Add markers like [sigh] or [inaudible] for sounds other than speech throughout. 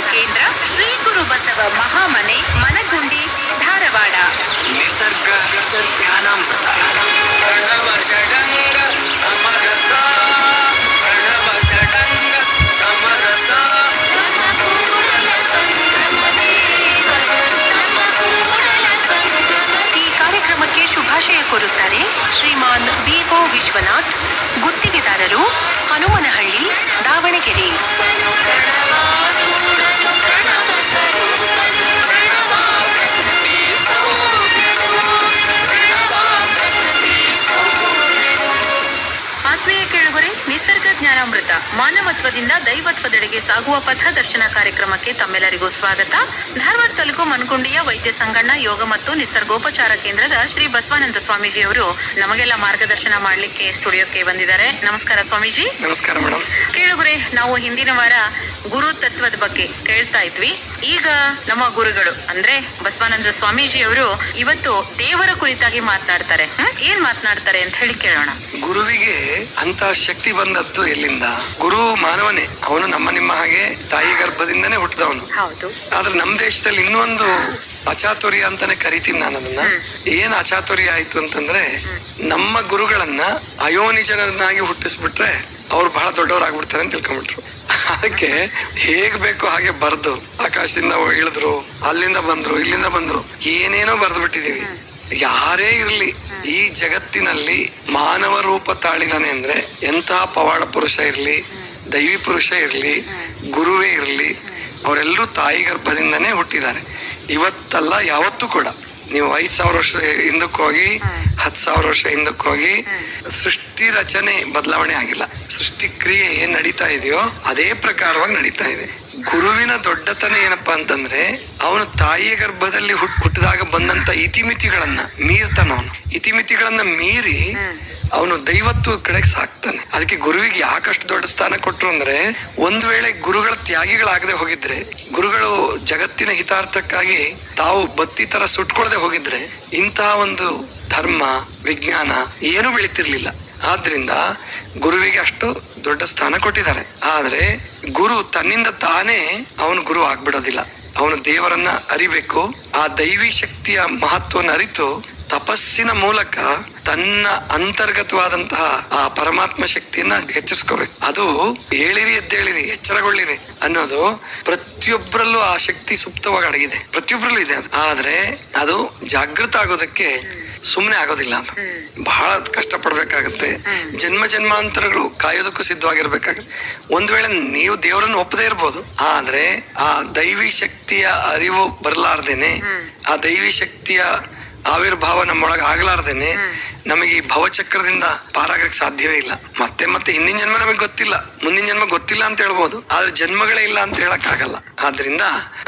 ಕೇಂದ್ರ ಶ್ರೀ ಗುರು ಬಸವ ಮಹಾಮನೆ ಮನಗುಂಡಿ ಧಾರವಾಡ. ನಿಸರ್ಗ ಜ್ಞಾನಾಮೃತ. ಕಾರ್ಯಕ್ರಮಕ್ಕೆ ಶುಭಾಶಯ ಕೋರುತ್ತಾರೆ ಶ್ರೀಮಾನ್ ಬಿಒ ವಿಶ್ವನಾಥ್ ಗುತ್ತಿಗೆದಾರರು ಹನುಮನಹಳ್ಳಿ ದಾವಣಗೆರೆ. ಜ್ಞಾನಾಮೃತ ಮಾನವತ್ವದಿಂದ ದೈವತ್ವದೆಡೆಗೆ ಸಾಗುವ ಪಥ ದರ್ಶನ ಕಾರ್ಯಕ್ರಮಕ್ಕೆ ತಮ್ಮೆಲ್ಲರಿಗೂ ಸ್ವಾಗತ. ಧಾರವಾಡ ತಾಲೂಕು ಮನ್ಕುಂಡಿಯ ವೈದ್ಯ ಸಂಗಣ್ಣ ಯೋಗ ಮತ್ತು ನಿಸರ್ಗೋಪಚಾರ ಕೇಂದ್ರದ ಶ್ರೀ ಬಸವಾನಂದ ಸ್ವಾಮೀಜಿ ಅವರು ನಮಗೆಲ್ಲ ಮಾರ್ಗದರ್ಶನ ಮಾಡಲಿಕ್ಕೆ ಸ್ಟುಡಿಯೋಕ್ಕೆ ಬಂದಿದ್ದಾರೆ. ನಮಸ್ಕಾರ ಸ್ವಾಮೀಜಿ. ನಮಸ್ಕಾರ ಮೇಡಮ್. ಕೇಳುಗರೆ ನಾವು ಹಿಂದಿನ ವಾರ ಗುರು ತತ್ವದ ಬಗ್ಗೆ ಕೇಳ್ತಾ ಇದ್ವಿ. ಈಗ ನಮ್ಮ ಗುರುಗಳು ಅಂದ್ರೆ ಬಸವಾನಂದ ಸ್ವಾಮೀಜಿ ಅವರು ಇವತ್ತು ದೇವರ ಕುರಿತಾಗಿ ಮಾತನಾಡ್ತಾರೆ? ಏನ್ ಮಾತನಾಡ್ತಾರೆ ಅಂತ ಹೇಳಿ ಕೇಳೋಣ. ಗುರುವಿಗೆ ಅಂತ ಶಕ್ತಿ ಬಂದದ್ದು ಎಲ್ಲಿಂದ ಗುರು ಮಾನವನೇ ಅವನು ನಮ್ಮ ನಿಮ್ಮ ಹಾಗೆ ತಾಯಿ ಗರ್ಭದಿಂದನೇ ಹುಟ್ಟಿದವನು. ಆದ್ರೆ ನಮ್ಮ ದೇಶದಲ್ಲಿ ಇನ್ನೊಂದು ಅಚಾತುರ್ಯ ಅಂತಾನೆ ಕರಿತೀನಿ ನಾನು ಅದನ್ನ. ಏನ್ ಅಚಾತುರ್ಯ ಆಯ್ತು ಅಂತಂದ್ರೆ ನಮ್ಮ ಗುರುಗಳನ್ನ ಅಯೋನಿಜನನ್ನಾಗಿ ಹುಟ್ಟಿಸ್ಬಿಟ್ರೆ ಅವ್ರು ಬಹಳ ದೊಡ್ಡವರಾಗ್ಬಿಡ್ತಾರೆ ಅಂತ ತಿಳ್ಕೊಂಡ್ಬಿಟ್ರು. ಅದಕ್ಕೆ ಹೇಗ್ ಬೇಕು ಹಾಗೆ ಬರ್ದು ಆಕಾಶದಿಂದ ಇಳಿದ್ರು ಅಲ್ಲಿಂದ ಬಂದ್ರು ಇಲ್ಲಿಂದ ಬಂದ್ರು ಏನೇನೋ ಬರ್ದು ಬಿಟ್ಟಿದೀವಿ ಯಾರೇ ಇರಲಿ, ಈ ಜಗತ್ತಿನಲ್ಲಿ ಮಾನವ ರೂಪ ತಾಳಿದಾನೆ ಅಂದ್ರೆ ಎಂತಹ ಪವಾಡ ಪುರುಷ ಇರ್ಲಿ, ದೈವಿ ಪುರುಷ ಇರ್ಲಿ, ಗುರುವೇ ಇರ್ಲಿ, ಅವರೆಲ್ಲರೂ ತಾಯಿ ಗರ್ಭದಿಂದನೇ ಹುಟ್ಟಿದ್ದಾರೆ. ಇವತ್ತಲ್ಲ, ಯಾವತ್ತೂ ಕೂಡ. ನೀವು ಐದ್ ಸಾವಿರ ವರ್ಷ ಹಿಂದಕ್ಕೆ ಹೋಗಿ, ಹತ್ತು ಸಾವಿರ ವರ್ಷ ಹಿಂದಕ್ಕೆ ಹೋಗಿ, ಸೃಷ್ಟಿ ರಚನೆ ಬದಲಾವಣೆ ಆಗಿಲ್ಲ. ಸೃಷ್ಟಿ ಕ್ರಿಯೆ ಏನ್ ನಡೀತಾ ಇದೆಯೋ, ಅದೇ ಪ್ರಕಾರವಾಗಿ ನಡೀತಾ ಇದೆ. ಗುರುವಿನ ದೊಡ್ಡತನ ಏನಪ್ಪಾ ಅಂತಂದ್ರೆ ಅವನು ತಾಯಿಯ ಗರ್ಭದಲ್ಲಿ ಹುಟ್ ಹುಟ್ಟಿದಾಗ ಬಂದಂತ ಇತಿಮಿತಿಗಳನ್ನ ಮೀರ್ತಾನ ಅವನು. ಇತಿಮಿತಿಗಳನ್ನ ಮೀರಿ ಅವನು ದೈವತ್ವ ಕಡೆಗೆ ಸಾಕ್ತಾನೆ. ಅದಕ್ಕೆ ಗುರುವಿಗೆ ಯಾಕಷ್ಟು ದೊಡ್ಡ ಸ್ಥಾನ ಕೊಟ್ರು ಅಂದ್ರೆ ಒಂದ್ ವೇಳೆ ಗುರುಗಳ ತ್ಯಾಗಿಗಳಾಗದೆ ಹೋಗಿದ್ರೆ ಗುರುಗಳು ಜಗತ್ತಿನ ಹಿತಾರ್ಥಕ್ಕಾಗಿ ತಾವು ಬತ್ತಿ ತರ ಸುಟ್ಕೊಳ್ದೆ ಹೋಗಿದ್ರೆ ಇಂತಹ ಒಂದು ಧರ್ಮ ವಿಜ್ಞಾನ ಏನು ಬೆಳಿತಿರ್ಲಿಲ್ಲ. ಆದ್ರಿಂದ ಗುರುವಿಗೆ ಅಷ್ಟು ದೊಡ್ಡ ಸ್ಥಾನ ಕೊಟ್ಟಿದ್ದಾರೆ. ಆದ್ರೆ ಗುರು ತನ್ನಿಂದ ತಾನೇ ಅವನು ಗುರು ಆಗ್ಬಿಡೋದಿಲ್ಲ. ಅವನು ದೇವರನ್ನ ಅರಿಬೇಕು. ಆ ದೈವಿ ಶಕ್ತಿಯ ಮಹತ್ವವನ್ನು ಅರಿತು ತಪಸ್ಸಿನ ಮೂಲಕ ತನ್ನ ಅಂತರ್ಗತವಾದಂತಹ ಆ ಪರಮಾತ್ಮ ಶಕ್ತಿಯನ್ನ ಹೆಚ್ಚಿಸ್ಕೋಬೇಕು. ಅದು ಹೇಳಿರಿ, ಎದ್ದೇಳಿರಿ, ಎಚ್ಚರಗೊಳ್ಳಿರಿ ಅನ್ನೋದು ಪ್ರತಿಯೊಬ್ಬರಲ್ಲೂ ಆ ಶಕ್ತಿ ಸುಪ್ತವಾಗಿ ಅಡಗಿದೆ. ಪ್ರತಿಯೊಬ್ಬರಲ್ಲೂ ಇದೆ ಆದ್ರೆ ಅದು ಜಾಗೃತ ಆಗೋದಕ್ಕೆ ಸುಮ್ಮನೆ ಆಗೋದಿಲ್ಲ. ಅಂತ ಬಹಳ ಕಷ್ಟ ಪಡ್ಬೇಕಾಗತ್ತೆ ಜನ್ಮ ಜನ್ಮಾಂತರಗಳು ಕಾಯೋದಕ್ಕೂ ಸಿದ್ಧವಾಗಿರ್ಬೇಕಾಗತ್ತೆ. ಒಂದ್ ವೇಳೆ ನೀವು ದೇವರನ್ನ ಒಪ್ಪದೇ ಇರ್ಬೋದು. ಆದ್ರೆ ಆ ದೈವಿ ಶಕ್ತಿಯ ಅರಿವು ಬರಲಾರ್ದೇನೆ ಆ ದೈವಿ ಶಕ್ತಿಯ ಆವಿರ್ಭಾವ ನಮ್ಮೊಳಗೆ ಆಗ್ಲಾರ್ದೇನೆ ನಮಗೆ ಈ ಭವಚಕ್ರದಿಂದ ಪಾರಾಗಕ್ ಸಾಧ್ಯವೇ ಇಲ್ಲ. ಮತ್ತೆ ಮತ್ತೆ ಹಿಂದಿನ ಜನ್ಮ ನಮಗೆ ಗೊತ್ತಿಲ್ಲ. ಮುಂದಿನ ಜನ್ಮ ಗೊತ್ತಿಲ್ಲ ಅಂತ ಹೇಳ್ಬೋದು. ಆದ್ರೆ ಜನ್ಮಗಳೇ ಇಲ್ಲ ಅಂತ ಹೇಳಕ್ ಆಗಲ್ಲ ಆದ್ರಿಂದ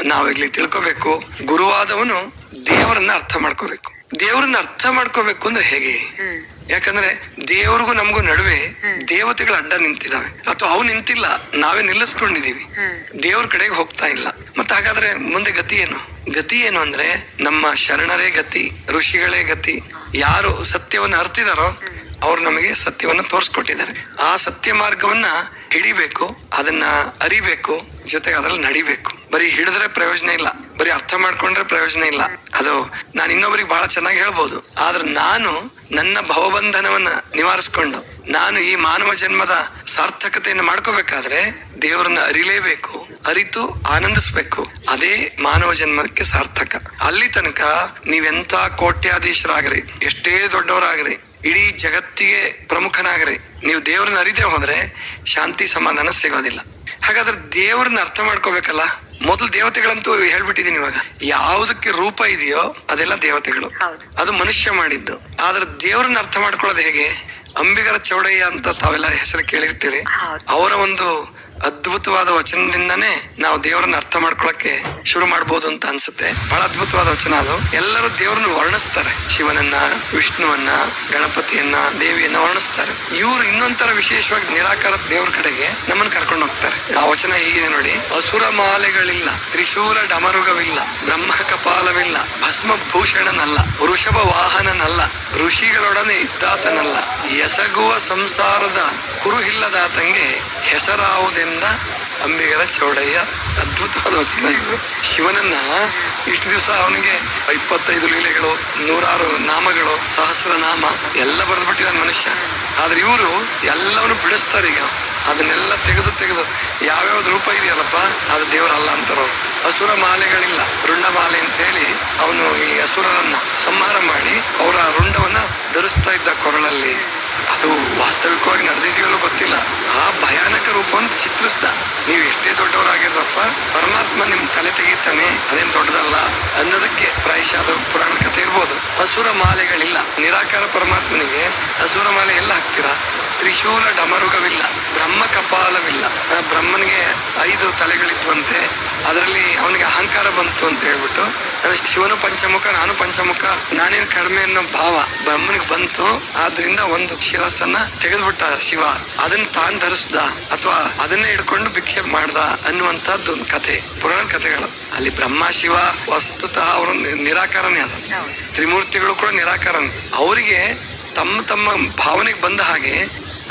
ನಾವಿಲ್ಲಿ ತಿಳ್ಕೊಬೇಕು. ಗುರುವಾದವನು ದೇವರನ್ನ ಅರ್ಥ ಮಾಡ್ಕೋಬೇಕು. ದೇವರನ್ನ ಅರ್ಥ ಮಾಡ್ಕೋಬೇಕು ಅಂದ್ರೆ ಹೇಗೆ? ಯಾಕಂದ್ರೆ ದೇವ್ರಿಗೂ ನಮಗೂ ನಡುವೆ ದೇವತೆಗಳು ಅಡ್ಡ ನಿಂತಿದಾವೆ. ಅಥವಾ ಅವು ನಿಂತಿಲ್ಲ, ನಾವೇ ನಿಲ್ಲಿಸ್ಕೊಂಡಿದೀವಿ. ದೇವ್ರ ಕಡೆಗೆ ಹೋಗ್ತಾ ಇಲ್ಲ. ಮತ್ತೆ ಹಾಗಾದ್ರೆ ಮುಂದೆ ಗತಿ ಏನು? ಗತಿ ಏನು ಅಂದ್ರೆ ನಮ್ಮ ಶರಣರೇ ಗತಿ, ಋಷಿಗಳೇ ಗತಿ. ಯಾರು ಸತ್ಯವನ್ನ ಅರ್ತಿದಾರೋ ಅವ್ರು ನಮಗೆ ಸತ್ಯವನ್ನ ತೋರಿಸ್ಕೊಟ್ಟಿದ್ದಾರೆ. ಆ ಸತ್ಯ ಮಾರ್ಗವನ್ನ ಹಿಡಿಬೇಕು, ಅದನ್ನ ಅರಿಬೇಕು, ಜೊತೆಗೆ ಅದ್ರಲ್ಲಿ ನಡಿಬೇಕು. ಬರೀ ಹಿಡಿದ್ರೆ ಪ್ರಯೋಜನ ಇಲ್ಲ, ಬರೀ ಅರ್ಥ ಮಾಡ್ಕೊಂಡ್ರೆ ಪ್ರಯೋಜನ ಇಲ್ಲ. ಅದು ನಾನು ಇನ್ನೊಬ್ರಿಗೆ ಬಹಳ ಚೆನ್ನಾಗಿ ಹೇಳ್ಬೋದು. ಆದ್ರೆ ನಾನು ನನ್ನ ಭವಬಂಧನವನ್ನ ನಿವಾರಿಸ್ಕೊಂಡು, ನಾನು ಈ ಮಾನವ ಜನ್ಮದ ಸಾರ್ಥಕತೆಯನ್ನು ಮಾಡ್ಕೋಬೇಕಾದ್ರೆ ದೇವರನ್ನ ಅರಿಲೇಬೇಕು, ಅರಿತು ಆನಂದಿಸ್ಬೇಕು. ಅದೇ ಮಾನವ ಜನ್ಮಕ್ಕೆ ಸಾರ್ಥಕ. ಅಲ್ಲಿ ತನಕ ನೀವೆಂತ ಕೋಟ್ಯಾಧೀಶರಾಗ್ರಿ, ಎಷ್ಟೇ ದೊಡ್ಡವರಾಗ್ರಿ, ಇಡೀ ಜಗತ್ತಿಗೆ ಪ್ರಮುಖನಾಗ್ರಿ. ನೀವು ದೇವರನ್ನ ಅರಿದೇ ಹೋದ್ರೆ ಶಾಂತಿ ಸಮಾಧಾನ ಸಿಗೋದಿಲ್ಲ. ಹಾಗಾದ್ರೆ ದೇವ್ರನ್ನ ಅರ್ಥ ಮಾಡ್ಕೋಬೇಕಲ್ಲ? ಮೊದಲು ದೇವತೆಗಳಂತೂ ಹೇಳ್ಬಿಟ್ಟಿದೀನಿ ಇವಾಗ. ಯಾವುದಕ್ಕೆ ರೂಪ ಇದೆಯೋ ಅದೆಲ್ಲ ದೇವತೆಗಳು. ಅದು ಮನುಷ್ಯ ಮಾಡಿದ್ದು. ಆದ್ರೆ ದೇವ್ರನ್ನ ಅರ್ಥ ಮಾಡ್ಕೊಳ್ಳೋದು ಹೇಗೆ? ಅಂಬಿಗರ ಚೌಡಯ್ಯ ಅಂತ ತಾವೆಲ್ಲ ಹೆಸರು ಕೇಳಿರ್ತೀರಿ. ಅವರ ಒಂದು ಅದ್ಭುತವಾದ ವಚನದಿಂದನೇ ನಾವು ದೇವರನ್ನ ಅರ್ಥ ಮಾಡ್ಕೊಳಕ್ಕೆ ಶುರು ಮಾಡ್ಬೋದು ಅಂತ ಅನ್ಸುತ್ತೆ. ಬಹಳ ಅದ್ಭುತವಾದ ವಚನ ಅದು. ಎಲ್ಲರೂ ದೇವರನ್ನ ವರ್ಣಿಸ್ತಾರೆ. ಶಿವನನ್ನ, ವಿಷ್ಣುವನ್ನ, ಗಣಪತಿಯನ್ನ, ದೇವಿಯನ್ನ ವರ್ಣಿಸ್ತಾರೆ. ಇವರು ಇನ್ನೊಂಥರ ವಿಶೇಷವಾಗಿ ನಿರಾಕಾರ ದೇವ್ರ ಕಡೆಗೆ ನಮ್ಮನ್ನ ಕರ್ಕೊಂಡು ಹೋಗ್ತಾರೆ. ಆ ವಚನ ಹೀಗಿದೆ ನೋಡಿ. ಅಸುರ ಮಾಲೆಗಳಿಲ್ಲ, ತ್ರಿಶೂಲ ಡಮರುಗವಿಲ್ಲ, ಬ್ರಹ್ಮ ಕಪಾಲವಿಲ್ಲ ಭಸ್ಮ ಭೂಷಣನಲ್ಲ ವೃಷಭ ವಾಹನನಲ್ಲ, ಋಷಿಗಳೊಡನೆ ಇದ್ದಾತನಲ್ಲ, ಎಸಗುವ ಸಂಸಾರದ ಕುರುಹಿಲ್ಲದಾತಂಗೆ ಹೆಸರಾವುದೆಂದ ಅಂಬಿಗರ ಚೌಡಯ್ಯ ಅದ್ಭುತವಾದ ವಚನ ಶಿವನನ್ನ ಇಷ್ಟು ದಿವಸ ಅವನಿಗೆ ಇಪ್ಪತ್ತೈದು ಲೀಲೆಗಳು, ನೂರಾರು ನಾಮಗಳು ಸಹಸ್ರ ನಾಮ ಎಲ್ಲ ಬರೆದ್ಬಿಟ್ಟಿದ್ದಾನೆ ಮನುಷ್ಯ. ಆದ್ರೆ ಇವರು ಎಲ್ಲವನ್ನು ಬಿಡಿಸ್ತಾರೆ ಈಗ. ಅದನ್ನೆಲ್ಲ ತೆಗೆದು ತೆಗೆದು ಯಾವ್ಯಾವ್ದು ರೂಪ ಇದೆಯಲ್ಲಪ್ಪ? ಅದು ದೇವರಲ್ಲ ಅಂತಾರೋ. ಅಸುರ ಮಾಲೆಗಳಿಲ್ಲ. ರುಂಡ ಮಾಲೆ ಅಂತ ಹೇಳಿ ಅವನು ಈ ಹಸುರರನ್ನ ಸಂಹಾರ ಮಾಡಿ ಅವರ ರುಂಡವನ್ನ ಧರಿಸ್ತಾ ಇದ್ದ ಕೊರಳಲ್ಲಿ. ಅದು ವಾಸ್ತವಿಕವಾಗಿ ನಡೆದಿದೆಯಲ್ಲೋ ಗೊತ್ತಿಲ್ಲ. ಆ ಭಯಾನಕ ರೂಪವನ್ನು ಚಿತ್ರಿಸ್ದ. ನೀವು ಎಷ್ಟೇ ದೊಡ್ಡವರಾಗಿರಪ್ಪ ಪರಮಾತ್ಮ ನಿಮ್ ತಲೆ ತೆಗೀತಾನೆ. ಅದೇನ್ ದೊಡ್ಡದಲ್ಲ. ಅನ್ನೋದಕ್ಕೆ ಪ್ರಾಯಶಃ ಅದು ಪುರಾಣ ಕಥೆ ಇರ್ಬೋದು. ಅಸುರ ಮಾಲೆಗಳಿಲ್ಲ. ನಿರಾಕಾರ ಪರಮಾತ್ಮನಿಗೆ ಅಸುರ ಮಾಲೆ ಎಲ್ಲ ಹಾಕ್ತೀರಾ? ತ್ರಿಶೂಲ ಡಮರುಗವಿಲ್ಲ ಬ್ರಹ್ಮ ಕಪಾಲವಿಲ್ಲ ಬ್ರಹ್ಮನಿಗೆ ಐದು ತಲೆಗಳಿದ್ವಂತೆ ಅದರಲ್ಲಿ ಅವನಿಗೆ ಅಹಂಕಾರ ಬಂತು ಅಂತ ಹೇಳ್ಬಿಟ್ಟು ಶಿವನು ಪಂಚಮುಖ ನಾನು ಪಂಚಮುಖ ನಾನೇನು ಕಡಿಮೆ ಅನ್ನೋ ಭಾವ ಬ್ರಹ್ಮನಿಗೆ ಬಂತು ಆದ್ರಿಂದ ಒಂದು ಶಿರಸ್ಸನ್ನ ತೆಗೆದ್ಬಿಟ್ಟ ಶಿವ. ಅದನ್ನ ತಾನ್ ಧರಿಸ್ದ ಅಥವಾ ಅದನ್ನೇ ಹಿಡ್ಕೊಂಡು ಭಿಕ್ಷೆ ಮಾಡ್ದ ಅನ್ನುವಂತದ್ದು ಒಂದು ಕಥೆ ಪುರಾಣ ಕಥೆಗಳು. ಅಲ್ಲಿ ಬ್ರಹ್ಮ ಶಿವ ವಸ್ತುತಃ ಅವರು ನಿರಾಕಾರನೇ ಅದ. ತ್ರಿಮೂರ್ತಿಗಳು ಕೂಡ ನಿರಾಕಾರನೇ. ಅವರಿಗೆ ತಮ್ಮ ತಮ್ಮ ಭಾವನೆಗೆ ಬಂದ ಹಾಗೆ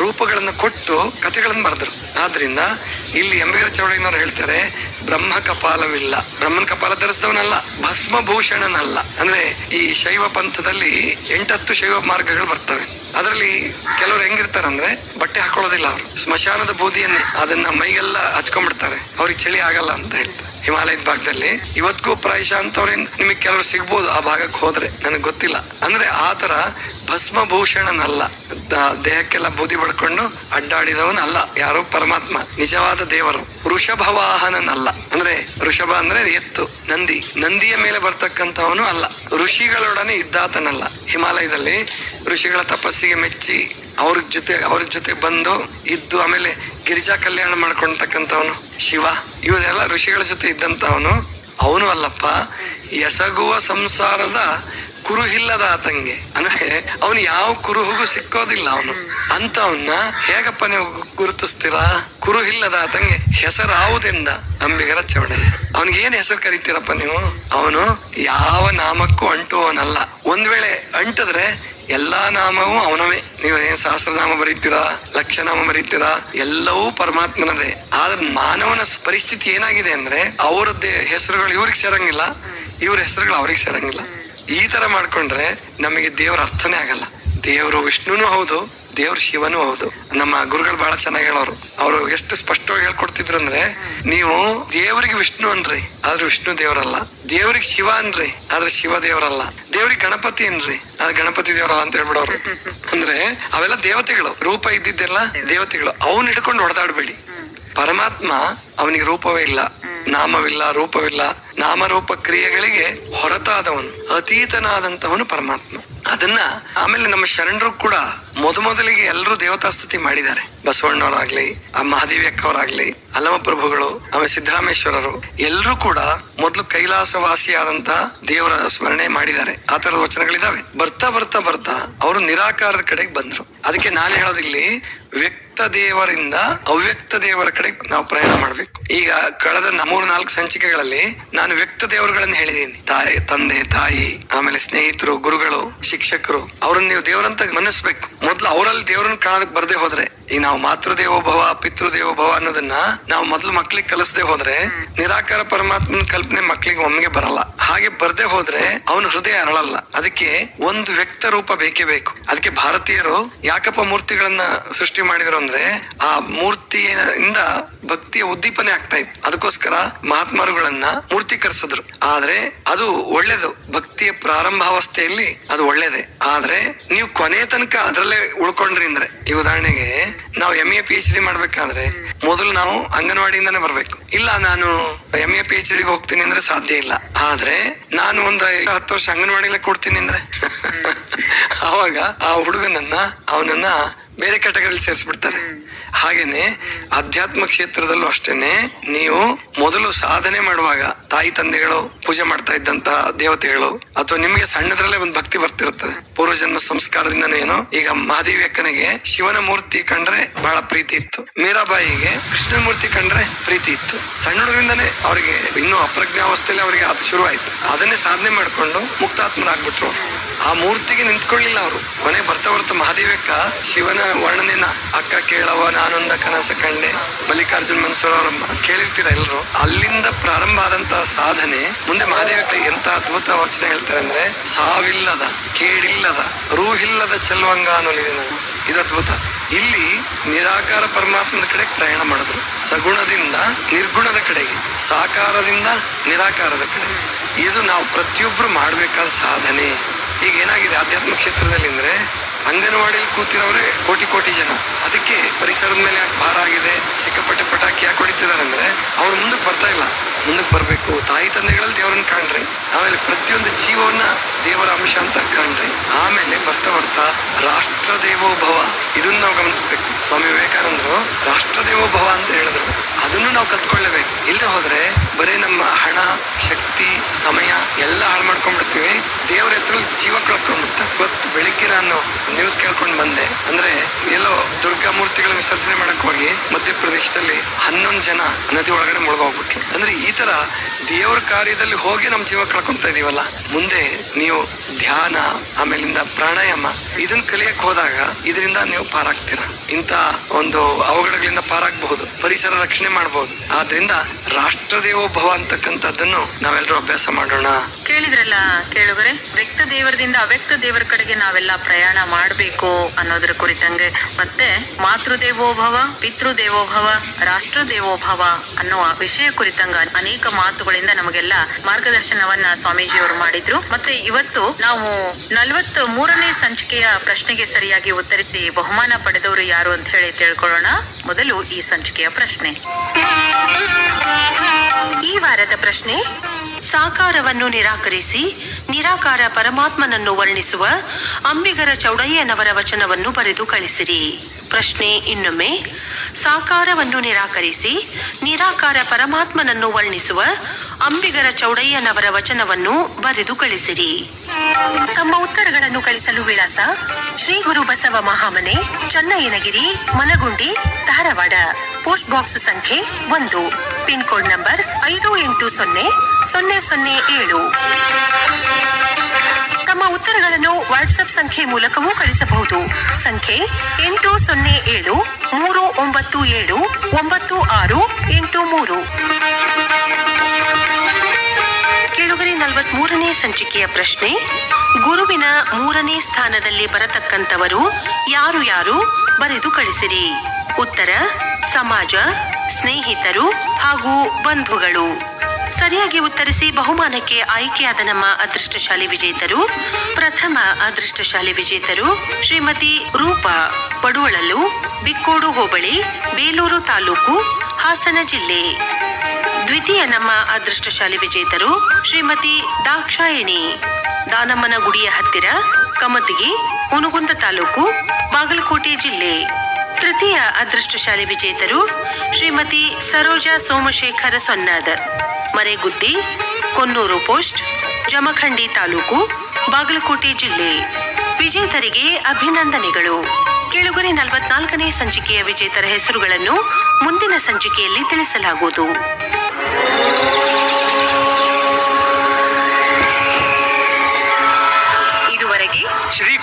ರೂಪಗಳನ್ನ ಕೊಟ್ಟು ಕಥೆಗಳನ್ನು ಬರೆದರು. ಆದ್ರಿಂದ ಇಲ್ಲಿ ಎಂಬಿಗರ ಚೌಡಯ್ಯನವರು ಹೇಳ್ತಾರೆ, ಬ್ರಹ್ಮ ಕಪಾಲವಿಲ್ಲ. ಬ್ರಹ್ಮನ್ ಕಪಾಲ ಧರಿಸಿದವನಲ್ಲ, ಭಸ್ಮಭೂಷಣನಲ್ಲ. ಅಂದ್ರೆ ಈ ಶೈವ ಪಂಥದಲ್ಲಿ ಎಂಟತ್ತು ಶೈವ ಮಾರ್ಗಗಳು ಬರ್ತವೆ. ಅದರಲ್ಲಿ ಕೆಲವರು ಹೆಂಗಿರ್ತಾರಂದ್ರೆ ಬಟ್ಟೆ ಹಾಕೊಳ್ಳೋದಿಲ್ಲ ಅವರು. ಸ್ಮಶಾನದ ಬೂದಿಯನ್ನೇ ಅದನ್ನ ಮೈಗೆಲ್ಲ ಹಚ್ಕೊಂಡ್ಬಿಡ್ತಾರೆ. ಅವ್ರಿಗೆ ಚಳಿ ಆಗಲ್ಲ ಅಂತ ಹೇಳ್ತಾರೆ. ಹಿಮಾಲಯದ ಭಾಗದಲ್ಲಿ. ಇವತ್ತಿಗೂ ಪ್ರಾಯಶಃ ಅಂತವ್ರೆ ನಿಮಗೆ ಕೆಲವರು ಸಿಗ್ಬೋದು, ಆ ಭಾಗಕ್ಕೆ ಹೋದ್ರೆ. ನನಗೆ ಗೊತ್ತಿಲ್ಲ. ಅಂದ್ರೆ ಆತರ ಭಸ್ಮಭೂಷಣನಲ್ಲ. ದ- ದೇಹಕ್ಕೆಲ್ಲ ಬೂದಿ ಬಡ್ಕೊಂಡು ಅಡ್ಡಾಡಿದವನಲ್ಲ. ಯಾರೋ ಪರಮಾತ್ಮ. ನಿಜವಾದ ದೇವರು. ವೃಷಭ ವಾಹನನಲ್ಲ ಅಂದ್ರೆ ವೃಷಭ ಅಂದ್ರೆ ಎತ್ತು, ನಂದಿ. ನಂದಿಯ ಮೇಲೆ ಬರ್ತಕ್ಕಂಥವನು ಅಲ್ಲ. ಋಷಿಗಳೊಡನೆ ಇದ್ದಾತನಲ್ಲ. ಹಿಮಾಲಯದಲ್ಲಿ ಋಷಿಗಳ ತಪಸ್ಸಿಗೆ ಮೆಚ್ಚಿ ಅವ್ರ ಜೊತೆ ಅವ್ರ ಜೊತೆ ಬಂದು ಇದ್ದು ಆಮೇಲೆ ಗಿರಿಜಾ ಕಲ್ಯಾಣ ಮಾಡ್ಕೊಂತಕ್ಕಂಥವನು ಶಿವ, ಇವರೆಲ್ಲ ಋಷಿಗಳ ಜೊತೆ ಇದ್ದಂತವನು ಅವನು. ಅಲ್ಲಪ್ಪ, ಎಸಗುವ ಸಂಸಾರದ ಕುರುಹಿಲ್ಲದ ಆತಂಗೆ. ಅಂದ್ರೆ ಅವನು ಯಾವ ಕುರುಹುಗೂ ಸಿಕ್ಕೋದಿಲ್ಲ ಅವನು. ಅಂತವನ್ನ ಹೇಗಪ್ಪ ನೀವು ಗುರುತಿಸ್ತೀರಾ? ಕುರುಹಿಲ್ಲದ ಆತಂಗೆ, ಹೆಸರಾವುದೆಂದ? ಅಂಬಿಗರ ಚೌಡಯ್ಯ. ಅವನಿಗೆ ಏನ್ ಹೆಸರು ಕರಿತೀರಪ್ಪ ನೀವು? ಅವನು ಯಾವ ನಾಮಕ್ಕೂ ಅಂಟುವವನಲ್ಲ. ಒಂದ್ ವೇಳೆ ಅಂಟಿದ್ರೆ ಎಲ್ಲಾ ನಾಮವೂ ಅವನವೇ. ನೀವು ಏನ್ ಸಹಸ್ರನಾಮ ಬರೀತೀರಾ, ಲಕ್ಷನಾಮ ಬರೀತೀರಾ, ಎಲ್ಲವೂ ಪರಮಾತ್ಮನದೇ. ಆದ್ರೆ ಮಾನವನ ಪರಿಸ್ಥಿತಿ ಏನಾಗಿದೆ ಅಂದ್ರೆ, ಅವರದ್ದೇ ಹೆಸರುಗಳು ಇವ್ರಿಗೆ ಸೇರಂಗಿಲ್ಲ, ಇವ್ರ ಹೆಸರುಗಳು ಅವ್ರಿಗೆ ಸೇರಂಗಿಲ್ಲ. ಈ ತರ ಮಾಡ್ಕೊಂಡ್ರೆ ನಮಗೆ ದೇವರ ಅರ್ಥನೇ ಆಗಲ್ಲ. ದೇವರು ವಿಷ್ಣುನು ಹೌದು ದೇವ್ರ ಶಿವನು ಹೌದು. ನಮ್ಮ ಗುರುಗಳು ಬಹಳ ಚೆನ್ನಾಗಿ ಹೇಳೋರು. ಅವರು ಎಷ್ಟು ಸ್ಪಷ್ಟವಾಗಿ ಹೇಳ್ಕೊಡ್ತಿದ್ರು ಅಂದ್ರೆ, ನೀವು ದೇವರಿಗೆ ವಿಷ್ಣು ಅನ್ರಿ, ಆದ್ರೆ ವಿಷ್ಣು ದೇವರಲ್ಲ. ದೇವರಿಗೆ ಶಿವ ಅನ್ರಿ, ಆದ್ರೆ ಶಿವ ದೇವರಲ್ಲ. ದೇವ್ರಿಗೆ ಗಣಪತಿ ಅನ್ರಿ, ಆದ್ರೆ ಗಣಪತಿ ದೇವರಲ್ಲ ಅಂತ ಹೇಳ್ಬಿಡೋರು. ಅಂದ್ರೆ, ಅವೆಲ್ಲ ದೇವತೆಗಳು. ರೂಪ ಇದ್ದಿದ್ದೆಲ್ಲ ದೇವತೆಗಳು. ಅವನ್ ಹಿಡ್ಕೊಂಡು ಹೊಡೆದಾಡ್ಬೇಡಿ. ಪರಮಾತ್ಮ ಅವನಿಗೆ ರೂಪವೇ ಇಲ್ಲ. ನಾಮವಿಲ್ಲ, ರೂಪವಿಲ್ಲ, ನಾಮರೂಪ ಕ್ರಿಯೆಗಳಿಗೆ ಹೊರತಾದವನು ಅತೀತನಾದಂತವನು ಪರಮಾತ್ಮ. ಅದನ್ನ ಆಮೇಲೆ ನಮ್ಮ ಶರಣರು ಕೂಡ ಮೊದಮೊದಲಿಗೆ ಎಲ್ಲರೂ ದೇವತಾ ಸ್ತುತಿ ಮಾಡಿದ್ದಾರೆ. ಬಸವಣ್ಣವರಾಗ್ಲಿ, ಆ ಮಹಾದೇವಿ ಅಕ್ಕವರಾಗ್ಲಿ ಅಲ್ಲಮ ಪ್ರಭುಗಳು, ಆಮೇಲೆ ಸಿದ್ದರಾಮೇಶ್ವರರು, ಎಲ್ಲರೂ ಕೂಡ ಮೊದಲು ಕೈಲಾಸವಾಸಿಯಾದಂತ ದೇವರ ಸ್ಮರಣೆ ಮಾಡಿದ್ದಾರೆ. ಆ ತರದ ವಚನಗಳಿದಾವೆ ಬರ್ತಾ ಬರ್ತಾ ಬರ್ತಾ ಅವರು ನಿರಾಕಾರದ ಕಡೆಗೆ ಬಂದ್ರು. ಅದಕ್ಕೆ ನಾನು ಹೇಳೋದಿಲ್ಲಿ, ವ್ಯಕ್ತ ದೇವರಿಂದ ಅವ್ಯಕ್ತ ದೇವರ ಕಡೆ ನಾವು ಪ್ರಯಾಣ ಮಾಡ್ಬೇಕು. ಈಗ ಕಳೆದ ಮೂರ್ ನಾಲ್ಕು ಸಂಚಿಕೆಗಳಲ್ಲಿ ನಾನು ವ್ಯಕ್ತ ದೇವರುಗಳನ್ನ ಹೇಳಿದ್ದೀನಿ. ತಾಯಿ, ತಂದೆ, ತಾಯಿ, ಆಮೇಲೆ ಸ್ನೇಹಿತರು, ಗುರುಗಳು, ಶಿಕ್ಷಕರು, ಅವ್ರನ್ನ ನೀವು ದೇವರಂತ ಮನಸ್ಬೇಕು ಮೊದ್ಲು ಅವರಲ್ಲಿ ದೇವರನ್ನ ಕಾಣೋದಕ್ ಬರದೆ ಹೋದ್ರೆ ಈಗ ನಾವು ಮಾತೃದೇವೋಭವ ಪಿತೃದೇವೋಭವ ಅನ್ನೋದನ್ನ ನಾವು ಮೊದಲು ಮಕ್ಳಿಗೆ ಕಲಿಸದೆ ಹೋದ್ರೆ ನಿರಾಕಾರ ಪರಮಾತ್ಮನ ಕಲ್ಪನೆ ಮಕ್ಳಿಗೆ ಒಮ್ಮೆಗೆ ಬರಲ್ಲ. ಹಾಗೆ ಬರದೆ ಹೋದ್ರೆ ಅವನ ಹೃದಯ ಅರಳಲ್ಲ. ಅದಕ್ಕೆ ಒಂದು ವ್ಯಕ್ತ ರೂಪ ಬೇಕೇ ಬೇಕು. ಅದಕ್ಕೆ ಭಾರತೀಯರು ಯಾಕಪ್ಪ ಮೂರ್ತಿಗಳನ್ನ ಸೃಷ್ಟಿ ಮಾಡಿದ್ರು ಅಂದ್ರೆ ಆ ಮೂರ್ತಿಯಿಂದ ಭಕ್ತಿಯ ಉದ್ದೀಪನೆ ಆಗ್ತಾ ಇತ್ತು. ಅದಕ್ಕೋಸ್ಕರ ಮಹಾತ್ಮರುಗಳನ್ನ ಮೂರ್ತೀಕರಿಸಿದ್ರು ಆದ್ರೆ ಅದು ಒಳ್ಳೇದು. ಭಕ್ತಿಯ ಪ್ರಾರಂಭಾವಸ್ಥೆಯಲ್ಲಿ ಅದು ಒಳ್ಳೇದೇ. ಆದ್ರೆ ನೀವು ಕೊನೆ ತನಕ ಅದರಲ್ಲೇ ಉಳ್ಕೊಂಡ್ರಿ ಅಂದ್ರೆ, ಈ ಉದಾಹರಣೆಗೆ ನಾವು M A P H D ಮಾಡ್ಬೇಕಾದ್ರೆ ಮೊದಲು ನಾವು ಅಂಗನವಾಡಿಯಿಂದಾನೇ ಬರ್ಬೇಕು. ಇಲ್ಲ, ನಾನು ಎಂ ಎ ಪಿ ಎಚ್ ಡಿಗೆ ಹೋಗ್ತೀನಿ ಅಂದ್ರೆ ಸಾಧ್ಯ ಇಲ್ಲ. ಆದ್ರೆ ನಾನು ಒಂದು ಹತ್ತು ವರ್ಷ ಅಂಗನವಾಡಿಲೇ ಕೊಡ್ತೀನಿ ಅಂದ್ರೆ [laughs] ಅವಾಗ ಆ ಹುಡುಗನನ್ನ, ಅವನನ್ನ ಬೇರೆ ಕ್ಯಾಟಗರಿಲಿ ಸೇರಿಸ್ಬಿಡ್ತಾರೆ. ಹಾಗೇನೆ ಅಧ್ಯಾತ್ಮ ಕ್ಷೇತ್ರದಲ್ಲೂ ಅಷ್ಟೇನೆ, ನೀವು ಮೊದಲು ಸಾಧನೆ ಮಾಡುವಾಗ ತಾಯಿ, ತಂದೆಗಳು ಪೂಜೆ ಮಾಡ್ತಾ ಇದ್ದಂತ ದೇವತೆಗಳು ಅಥವಾ ನಿಮ್ಗೆ ಸಣ್ಣದ್ರಲ್ಲೇ ಒಂದು ಭಕ್ತಿ ಬರ್ತಿರುತ್ತದೆ. ಪೂರ್ವಜನ್ಮ ಸಂಸ್ಕಾರದಿಂದನೇ ಏನು? ಈಗ ಮಹಾದೇವಿ ಶಿವನ ಮೂರ್ತಿ ಕಂಡ್ರೆ ಬಹಳ ಪ್ರೀತಿ ಇತ್ತು. ಮೀರಾಬಾಯಿಗೆ ಕೃಷ್ಣ ಮೂರ್ತಿ ಕಂಡ್ರೆ ಪ್ರೀತಿ ಇತ್ತು. ಸಣ್ಣ ಹುಡುಗರಿಂದನೇ ಅವರಿಗೆ ಇನ್ನೂ ಅಪ್ರಜ್ಞಾವಸ್ಥೆಯಲ್ಲಿ ಅವರಿಗೆ ಅದು ಶುರುವಾಯ್ತು. ಅದನ್ನೇ ಸಾಧನೆ ಮಾಡ್ಕೊಂಡು ಮುಕ್ತಾತ್ಮರಾಗ್ಬಿಟ್ರು ಅವರು. ಆ ಮೂರ್ತಿಗೆ ನಿಂತ್ಕೊಳ್ಳಿಲ್ಲ ಅವರು. ಕೊನೆ ಬರ್ತಾ ಬರ್ತಾ ಮಹಾದೇವಕ್ಕ ಶಿವನ ವರ್ಣನೆನ, ಅಕ್ಕ ಕೇಳವ ನಾನೊಂದ ಕನಸ ಕಂಡೆ. ಮಲ್ಲಿಕಾರ್ಜುನ್ ಮನ್ಸೂರ್ ಅವರ ಕೇಳಿರ್ತೀರ ಎಲ್ರು? ಅಲ್ಲಿಂದ ಪ್ರಾರಂಭ ಆದಂತಹ ಸಾಧನೆ ಮುಂದೆ ಮಹಾದೇವಕ್ಕ ಎಂತ ಅದ್ಭುತ ವಚನ ಹೇಳ್ತಾರೆ ಅಂದ್ರೆ, ಸಾವಿಲ್ಲದ ಕೇಳಿಲ್ಲದ ರೂಹಿಲ್ಲದ ಚೆಲ್ವಂಗ ಅನ್ನೋದಿದೆ ನಾನು ಇದು ಅದ್ಭುತ. ಇಲ್ಲಿ ನಿರಾಕಾರ ಪರಮಾತ್ಮನ ಕಡೆ ಪ್ರಯಾಣ ಮಾಡಿದ್ರು. ಸಗುಣದಿಂದ, ನಿರ್ಗುಣದ ಕಡೆಗೆ, ಸಾಕಾರದಿಂದ ನಿರಾಕಾರದ ಕಡೆ. ಇದು ನಾವು ಪ್ರತಿಯೊಬ್ಬರು ಮಾಡ್ಬೇಕಾದ ಸಾಧನೆ. ಈಗ ಏನಾಗಿದೆ ಆಧ್ಯಾತ್ಮ ಕ್ಷೇತ್ರದಲ್ಲಿ ಅಂದ್ರೆ, ಅಂಗನವಾಡಿಯಲ್ಲಿ ಕೂತಿರೋರೆ ಕೋಟಿ ಕೋಟಿ ಜನ. ಅದಕ್ಕೆ ಪರಿಸರದ ಮೇಲೆ ಯಾಕೆ ಭಾರ ಆಗಿದೆ. ಸಿಕ್ಕಾಪಟ್ಟೆ ಪಟಾಕಿ ಯಾಕೆ ಹೊಡಿತಿದ್ದಾರೆ ಅಂದ್ರೆ, ಅವ್ರು ಮುಂದಕ್ಕೆ ಬರ್ತಾ ಇಲ್ಲ. ಮುಂದಕ್ಕೆ ಬರಬೇಕು. ತಾಯಿ ತಂದೆಗಳಲ್ಲಿ ದೇವರನ್ನ ಕಾಣ್ರಿ. ಆಮೇಲೆ ಪ್ರತಿಯೊಂದು ಜೀವವನ್ನ ದೇವರ ಅಂಶ ಅಂತ ಕಾಣ್ರಿ. ಆಮೇಲೆ ಬರ್ತಾ ಬರ್ತಾ ರಾಷ್ಟ್ರ ದೇವೋಭವ ಇದನ್ನ ನಾವು ಗಮನಿಸ್ಬೇಕು. ಸ್ವಾಮಿ ವಿವೇಕಾನಂದರು ರಾಷ್ಟ್ರ ದೇವೋಭವ ಅಂತ ಹೇಳಿದ್ರು. ಅದನ್ನು ನಾವು ಕಲ್ತ್ಕೊಳ್ಳೇಬೇಕು. ಇಲ್ಲದೆ ಹೋದ್ರೆ ಬರೀ ನಮ್ಮ ಹಣ, ಶಕ್ತಿ, ಸಮಯ ಎಲ್ಲ ಹಾಳು ಮಾಡ್ಕೊಂಡ್ಬಿಡ್ತೀವಿ. ದೇವರ ಹೆಸರಲ್ಲಿ ಜೀವ ಕಳ್ಕೊಂಡ್ಬಿಡ್ತಾರೆ ಇವತ್ತು ಬೆಳಿಗ್ಗೆ ನಾನು ನ್ಯೂಸ್ ಕೇಳ್ಕೊಂಡು ಬಂದೆ. ಅಂದ್ರೆ ಎಲ್ಲೋ ದುರ್ಗಾ ಮೂರ್ತಿಗಳ ವಿಸರ್ಜನೆ ಮಾಡಕ್ ಹೋಗಿ ಮಧ್ಯಪ್ರದೇಶದಲ್ಲಿ ಹನ್ನೊಂದು ಜನ ನದಿ ಒಳಗಡೆ ಮುಳುಗೋಗ್ಬಿಟ್ರು. ಅಂದ್ರೆ ಈ ತರ ದೇವರ ಕಾರ್ಯದಲ್ಲಿ ಹೋಗಿ ನಮ್ ಜೀವ ಕಳ್ಕೊಂತ ಇದೀವಲ್ಲ, ಮುಂದೆ ನೀವು ಧ್ಯಾನ, ಆಮೇಲಿಂದ ಪ್ರಾಣಾಯಾಮ ಇದನ್ನ ಕಲಿಯಕ್ ಹೋದಾಗ ಇದರಿಂದ ನೀವು ಪಾರಾಗ್ತೀರ. ಇಂತ ಒಂದು ಅವಘಡಗಳಿಂದ ಪಾರಾಗಬಹುದು, ಪರಿಸರ ರಕ್ಷಣೆ ಮಾಡಬಹುದು. ಆದ್ರಿಂದ ರಾಷ್ಟ್ರ ದೇವೋಭವ ಅಂತಕ್ಕಂಥದ್ದನ್ನು ನಾವೆಲ್ಲರೂ ಅಭ್ಯಾಸ ಮಾಡೋಣ. ಕೇಳಿದ್ರಲ್ಲ ಕೇಳುಗರೆ, ವ್ಯಕ್ತ ದೇವರದಿಂದ ಅವ್ಯಕ್ತ ದೇವರ ಕಡೆಗೆ ನಾವೆಲ್ಲ ಪ್ರಯಾಣ ಮಾಡಬೇಕು ಅನ್ನೋದ್ರ ಕುರಿತಂಗೆ. ಮತ್ತೆ ಮಾತೃ ದೇವೋಭವ ಪಿತೃ ದೇವೋಭವ ರಾಷ್ಟ್ರ ದೇವೋಭವ ಅನ್ನುವ ವಿಷಯ ಕುರಿತಂಗ ಅನೇಕ ಮಾತುಗಳಿಂದ ನಮಗೆಲ್ಲ ಮಾರ್ಗದರ್ಶನವನ್ನ ಸ್ವಾಮೀಜಿಯವರು ಮಾಡಿದ್ರು. ಮತ್ತೆ ಇವತ್ತು ನಾವು ನಲವತ್ ಮೂರನೇ ಸಂಚಿಕೆಯ ಪ್ರಶ್ನೆಗೆ ಸರಿಯಾಗಿ ಉತ್ತರಿಸಿ ಬಹುಮಾನ ಪಡೆದವರು ಯಾರು ಅಂತ ಹೇಳಿ ತಿಳ್ಕೊಳ್ಳೋಣ. ಮೊದಲು ಈ ಸಂಚಿಕೆಯ ಪ್ರಶ್ನೆ. ಈ ವಾರದ ಪ್ರಶ್ನೆ, ಸಾಕಾರವನ್ನು ನಿರಾಕರಿಸಿ ನಿರಾಕಾರ ಪರಮಾತ್ಮನನ್ನು ವರ್ಣಿಸುವ ಅಂಬಿಗರ ಚೌಡಯ್ಯನವರ ವಚನವನ್ನು ಬರೆದು ಕಳಿಸಿರಿ. ಪ್ರಶ್ನೆ ಇನ್ನೊಮ್ಮೆ. ಸಾಕಾರವನ್ನು ನಿರಾಕರಿಸಿ ನಿರಾಕಾರ ಪರಮಾತ್ಮನನ್ನು ವರ್ಣಿಸುವ ಅಂಬಿಗರ ಚೌಡಯ್ಯನವರ ವಚನವನ್ನು ಬರೆದು ಕಳಿಸಿರಿ. ತಮ್ಮ ಉತ್ತರಗಳನ್ನು ಕಳಿಸಲು ವಿಳಾಸ ಶ್ರೀ ಗುರು ಬಸವ ಮಹಾಮನೆ, ಚನ್ನಯ್ಯನಗಿರಿ, ಮನಗುಂಡಿ, ಧಾರವಾಡ. ಪೋಸ್ಟ್ ಬಾಕ್ಸ್ ಸಂಖ್ಯೆ ಒಂದು. ಪಿನ್ ಕೋಡ್ ನಂಬರ್ ಐದು ಎಂಟು ಸೊನ್ನೆ ಸೊನ್ನೆ ಸೊನ್ನೆ ಏಳು. ತಮ್ಮ ಉತ್ತರಗಳನ್ನು ವಾಟ್ಸ್ಆಪ್ ಸಂಖ್ಯೆ ಮೂಲಕವೂ ಕಳಿಸಬಹುದು. ಸಂಖ್ಯೆ ಎಂಟು ಸೊನ್ನೆ ಏಳು, ಮೂರು ಒಂಬತ್ತು ಏಳು, ಒಂಬತ್ತು ಆರು ಎಂಟು ಮೂರು. ನಲವತ್ಮೂರನೇ ಸಂಚಿಕೆಯ ಪ್ರಶ್ನೆ, ಗುರುವಿನ ಮೂರನೇ ಸ್ಥಾನದಲ್ಲಿ ಬರತಕ್ಕಂಥವರು ಯಾರು ಯಾರು ಬರೆದು ಕಳಿಸಿರಿ. ಉತ್ತರ, ಸಮಾಜ, ಸ್ನೇಹಿತರು ಹಾಗೂ ಬಂಧುಗಳು. ಸರಿಯಾಗಿ ಉತ್ತರಿಸಿ ಬಹುಮಾನಕ್ಕೆ ಆಯ್ಕೆಯಾದ ನಮ್ಮ ಅದೃಷ್ಟಶಾಲಿ ವಿಜೇತರು, ಪ್ರಥಮ ಅದೃಷ್ಟಶಾಲಿ ವಿಜೇತರು ಶ್ರೀಮತಿ ರೂಪಾ, ಪಡುವಳಲು, ಬಿಕ್ಕೋಡು ಹೋಬಳಿ, ಬೇಲೂರು ತಾಲೂಕು, ಹಾಸನ ಜಿಲ್ಲೆ. ದ್ವಿತೀಯ ನಮ್ಮ ಅದೃಷ್ಟಶಾಲಿ ವಿಜೇತರು ಶ್ರೀಮತಿ ದಾಕ್ಷಾಯಿಣಿ ದಾನಮ್ಮನ ಗುಡಿಯ ಹತ್ತಿರ ಕಮತಿಗಿ ಹುನಗುಂದ ತಾಲೂಕು, ಬಾಗಲಕೋಟೆ ಜಿಲ್ಲೆ. ತೃತೀಯ ಅದೃಷ್ಟಶಾಲಿ ವಿಜೇತರು ಶ್ರೀಮತಿ ಸರೋಜಾ ಸೋಮಶೇಖರ ಸೊನ್ನಾದ. ಮರೆಗುದ್ದಿ, ಕೊನ್ನೂರು ಪೋಸ್ಟ್, ಜಮಖಂಡಿ ತಾಲೂಕು, ಬಾಗಲಕೋಟೆ ಜಿಲ್ಲೆ. ವಿಜೇತರಿಗೆ ಅಭಿನಂದನೆಗಳು. ಕೆಳಗುರಿ ನಲವತ್ನಾಲ್ಕನೇ ಸಂಚಿಕೆಯ ವಿಜೇತರ ಹೆಸರುಗಳನ್ನು ಮುಂದಿನ ಸಂಚಿಕೆಯಲ್ಲಿ ತಿಳಿಸಲಾಗುವುದು.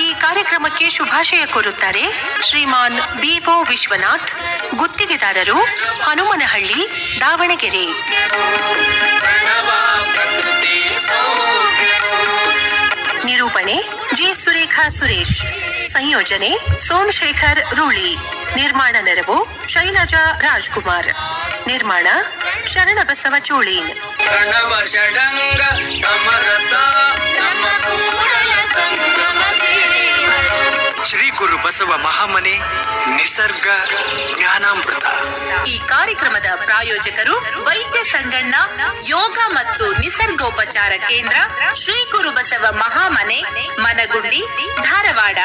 ಈ ಕಾರ್ಯಕ್ರಮಕ್ಕೆ ಶುಭಾಶಯ ಕೋರುತ್ತಾರೆ ಶ್ರೀಮಾನ್ ಬಿಒ ವಿಶ್ವನಾಥ್, ಗುತ್ತಿಗೆದಾರರು ಹನುಮನಹಳ್ಳಿ, ದಾವಣಗೆರೆ. ನಿರೂಪಣೆ ಜಿ. ಸುರೇಖಾ ಸುರೇಶ್. ಸಂಯೋಜನೆ ಸೋಮಶೇಖರ್ ರೂಳಿ. ನಿರ್ಮಾಣ ನೆರವು ಶೈಲಜಾ ರಾಜ್ಕುಮಾರ್. ನಿರ್ಮಾಣ ಶರಣಬಸವ ಷಡಂಗ ಸಮರಸ, ನಮ್ಮ ಕೂಡಲ ಶ್ರೀ ಗುರು ಬಸವ ಮಹಾಮನೆ ನಿಸರ್ಗ ಜ್ಞಾನಾಮೃತ. ಈ ಕಾರ್ಯಕ್ರಮದ ಪ್ರಾಯೋಜಕರು ವೈದ್ಯ ಸಂಗಣ್ಣ, ಯೋಗ ಮತ್ತು ನಿಸರ್ಗೋಪಚಾರ ಕೇಂದ್ರ ಶ್ರೀ ಗುರು ಬಸವ ಮಹಾಮನೆ, ಮನಗುಂಡಿ, ಧಾರವಾಡ.